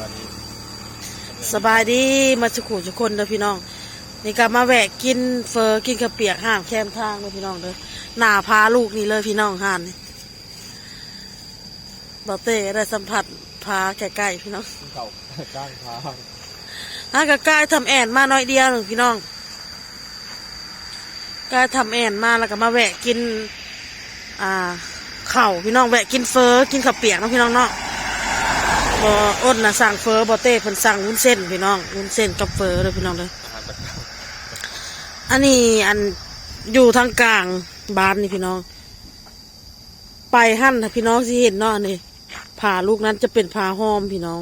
วันนี้สบายดีมาสุขุทุกคนเด้อพี่น้อง นี่ก็มาแวะกินเฟอกินกระเปียกห้ามแคมทางเลยพี่น้องเด้อหน้าพาลูกนี่เลยพี่น้องห่านนี่บอเต้ได้สัมผัสพาใกล้ๆพี่น้องเก่าก้างทางถ้ากะกายทำแอนมาน้อยเดียวหนึ่งพี่น้องกายทำแอนมาแล้วก็มาแวะกิน อ่าเข่าวพี่น้องแวะกินเฟอกินข้าวเปียกเนาะพี่น้องเนาะ บออ้นนะสั่งเฟอร์บอเต้เพิ่นสั่งวุ้นเส้นพี่น้องวุ้นเส้นกับเฟอร์เลยพี่น้องเลยอันนี้อันอยู่ทางกลางบ้านนี่พี่น้อง ไปหั่นถ้าพี่น้องสิเห็นเนาะนี่ผ่าลูกนั้นจะเป็นผ่าห้อมพี่น้อง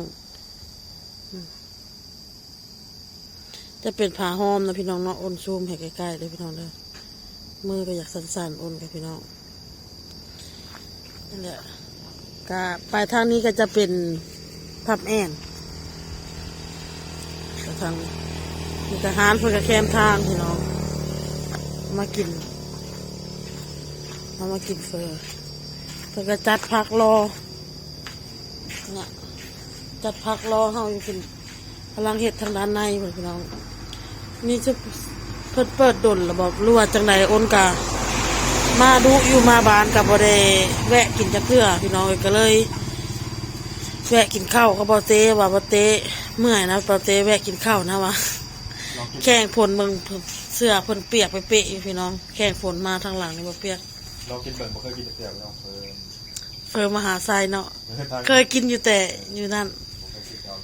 จะเป็นผ่าห้อมนะพี่น้องเนาะอ้นซูมให้ใกล้ๆเลยพี่น้องเด้อมือก็อยากสั่นๆอ้นกับพี่น้องนั่นแหละก็ไปทางนี้ก็จะเป็น ทับแอนก็ทางมีทหารเพื่อกระแคมทางพี่น้อง มากินเอามากินเฟอเพื่อกระจัดพักรอเนี่ยจัดพักรอเฮาอยู่เป็นพลังเห็ดทางด้านในพี่น้อง นี่จะเปิดเปิดดนระบอกรั่วจังใดโอนกามาดูอยู่มาบานกับบอดแวะกินจักเทื่อพี่น้องก็เลย แวะกินข้าวกับบอเต้ว่าบอเต้เมื่อยนะบอเต้แวะกินข้าวนะวะลองกินแข่งฝนเบิ่งเสื้อเพิ่นเปียกไปเปะอยู่พี่น้อง แข่งฝนมาทางหลังนี่บ่เปียกลองกินเบิ่งบ่เคยกินแต่เดียวไม่ต้องเพิ่มเฟอมหาไซเนาะไม่เคยทานเคยกินอยู่แต่อยู่นั่นผมเคยกินเอา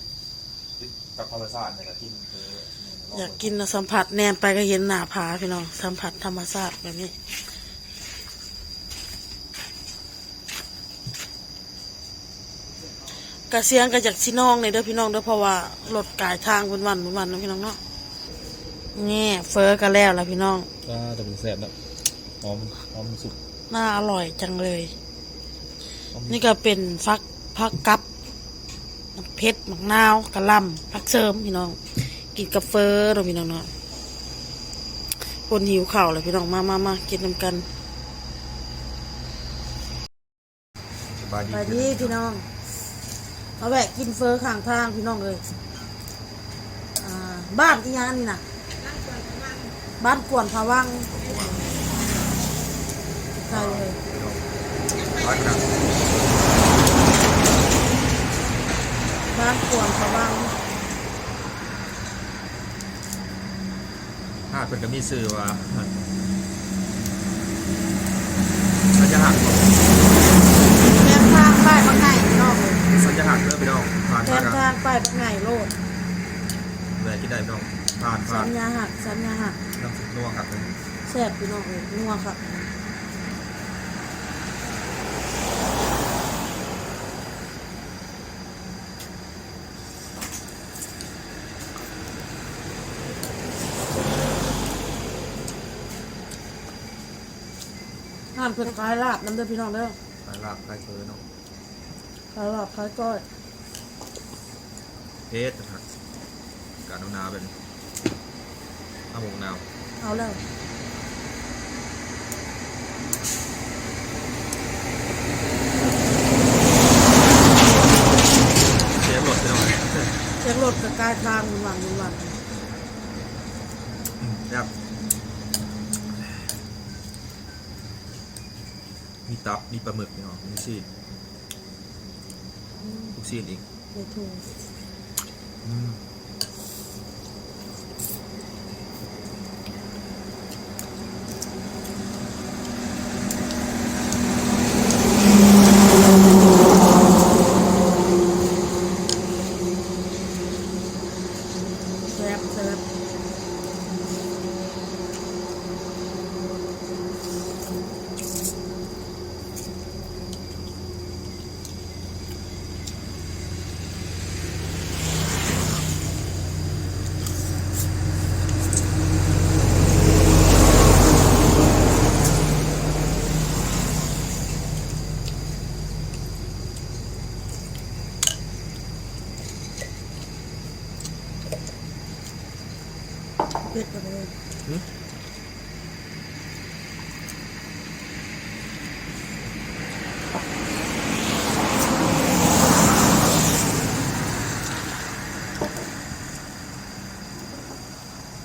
กินกับธรรมชาติเนี่ยก็กินเออลงอยากกินนะสัมผัสแนมไปก็เห็นหน้าผาพี่น้องสัมผัสธรรมชาติแบบนี้ กระเสียงก็จากชิน้องในเด้อพี่น้องเด้อเพราะว่ารถกายทางวันวันวันวันๆเนาะพี่น้องเนาะนี่เฟอก็แล้วล่ะพี่น้องก็แต่เป็นแซ่บนะหอมหอมสุกน่าอร่อยจังเลยหอมนี่ก็เป็นฟักพักกับมักเพชรมักนาวกะหล่ำพักเสริมพี่น้อง กินกาแฟเราพี่น้องเนาะคนหิวข่าวเลยพี่น้องมามามากินน้ำกันสบายดีไปดีพี่น้อง เอาแวะกินเฟอข้างทางพี่น้องเลยอ่าบ้านที่ยานนี่นะบ้านกวนพะวังใช่เลยร้านหนังบ้านกวนพะวังหาดเป็นก็มีสื่อว่าสัญญาหักแคมทางป้ายบักไงพี่น้องเลย สัญญาหักเด้อพี่น้องผ่านแคมามกันทางป้ายบักไงโลดแหวกกินได้พี่น้องผ่านผ่าสันญญาหักสัญญาหักน้ำซุปนัวครับเลยแซ่บพี่น้องเลยนัวครับห้ามเพิ่นขายลาบน้ำเด้อพี่น้องเด้อขายลาบขายเฟอเนาะ ขายลาบขายก้อยเพชรนะครับการน้ำหนาวเป็นข้าวหมกหนาวเอาแล้วเชฟรสพี่น้องเช็ครถกับกายทางหวันหวันอืมครับมีตับมีปลาหมึกเนาะมีชีส ลูกชีสอีก ไม่ถูก อืม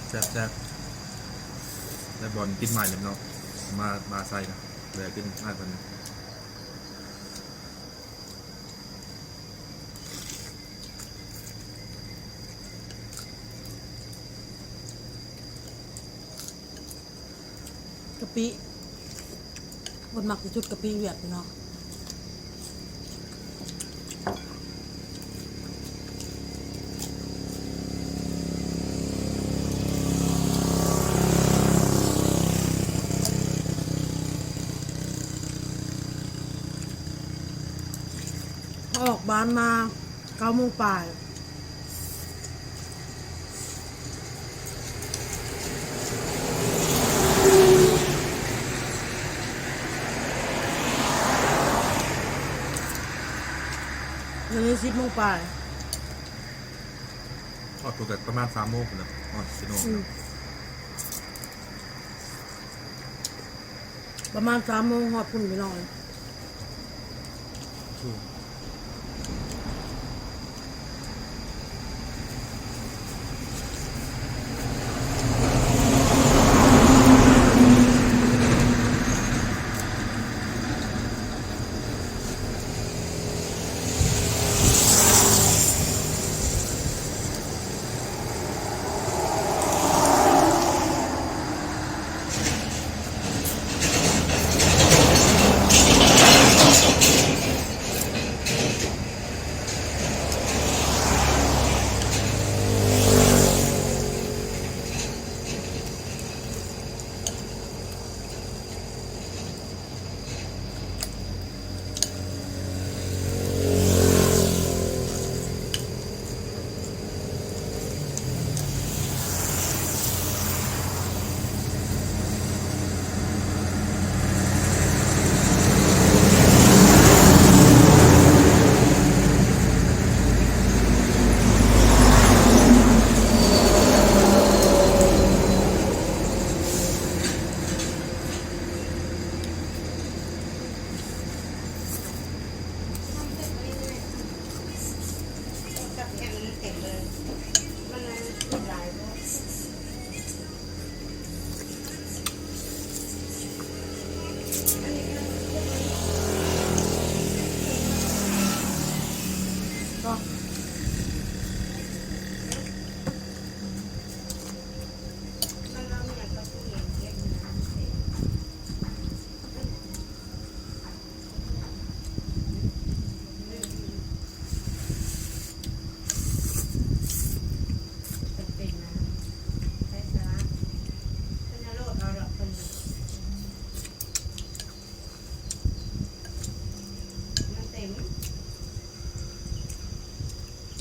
แซ่บแซ่บแต่บอลกินใหม่เลยเนาะมามาใส่นะเลยกินใหม่คนนึ ปิคนมักที่สุดกะปิเวียดพี่น้องออกบ้านมาเก้าโมงป่าย วันนี้สิบโมงป่ายทอดตัวกันประมาณสามโมงคุณนะอ๋อสิโนอืมประมาณสามโมงหอดพุ่นไปนอนกับ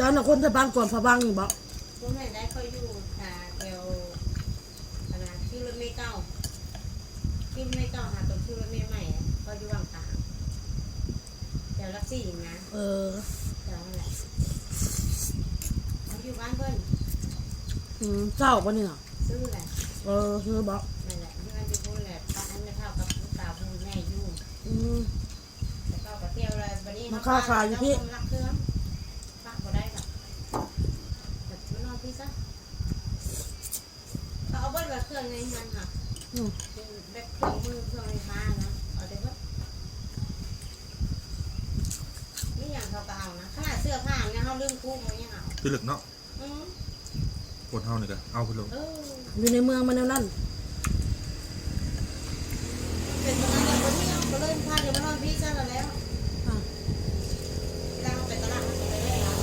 จ้าหน้าคนจะบ้านก่อนพะบังอยู่บ่พวกแม่ได้ค่อยอยู่อ่าเอวอะไรชื่อรถไม่เก่าชื่อรถไม่เก่าหาตัวชื่อรถไม่ใหม่อะก็อยู่วางกลางเดี๋ยวรักซี่นะเออเดี๋ยวนั่นแหละเขาอยู่บ้านเพิ่นอืมเจ้าปะนี่น่ะซื้อแหละเออคือบ่นั่นแหละที่มันจะพูดแหละป้าอันไม่เท่ากับลูกสาวคุณแม่อยู่อืมแต่ก็กับเที่ยวเลยวันนี้มาค้าขายอยู่พี่รักเครื่องป้าบ่ได้หรอกแต่มานอนพี่ซะเขาเอาเบิ้ลกับเค รื่องในมันค่ะอืม เป็นแบบเครื่องมือเครื่องไฟฟ้านะเอาแต่เบิ้ลนี่อย่างเขาก็เอานะขนาดเสื้อผ้าเนี่ยเขาลืมคู่เขายังเอาพี่ลึกเนาะอืมปวดเท้านี่กันเอาคุณลงเอออยู่ในเมืองมันแนวนั้นเป็นประมาณนั้นคนที่เอาก็เลยพาเดี๋ยวมานอนพี่ซะแล้ว อะ เวลาเขาไปตลาดเขาจะไปได้ร้าน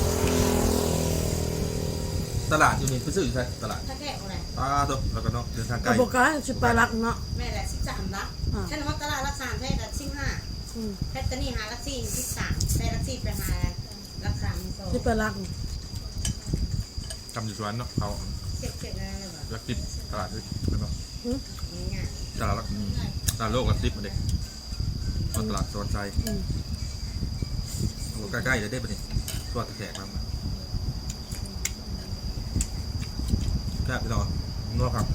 ตลาดอยู่นี่ไปซื้ออยู่ใช่ตลาดถ้าแก้อะไรตาตัวแล้วก็เนาะเดินทางไกกลระบอกกายสิไปรักเนาะแม่แหละสิบสามลักอะฉันว่าตลาดรักสามแท้กับสิบห้าอืมแพทตานี่หาลักซี่สิบสามแพทลักซี่ไปหาลักสามโซสิไปรักจำอยู่สวนเนาะเขาเช็คเช็คอะไรแบบลักติดตลาดด้วยเป็นปะนี้ไงตลาดลักอืมตลาดโลกลักติดมาเด็กตลาดสวนใจอืมโอ้ใกล้ๆเลยได้ปะเนี่ยตัวตะแขกมาแค่ไปรอนวครับ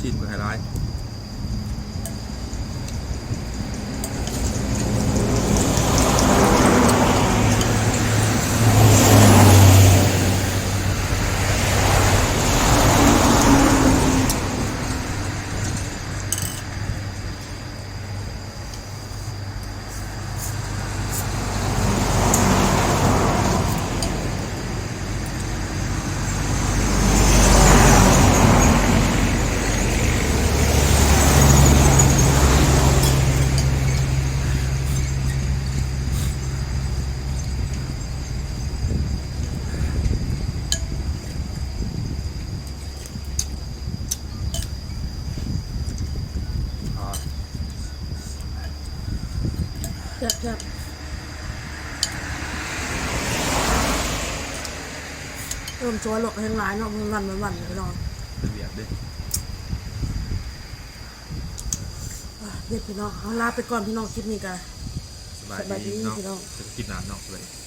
ชิ้นกับไฮไลท์ ซ่บเริ่มชัวร์หลกแห้งร้ายเนาะมันวันมันวันเลยพี่น้องเป็นเบียดเด้อะเด็ดพี่น้องเอาลาไปก่อนพี่น้องคลิปนี้กันสบายสบายดีดีเนาะพี่น้องจะกินน้ำเนาะเลยส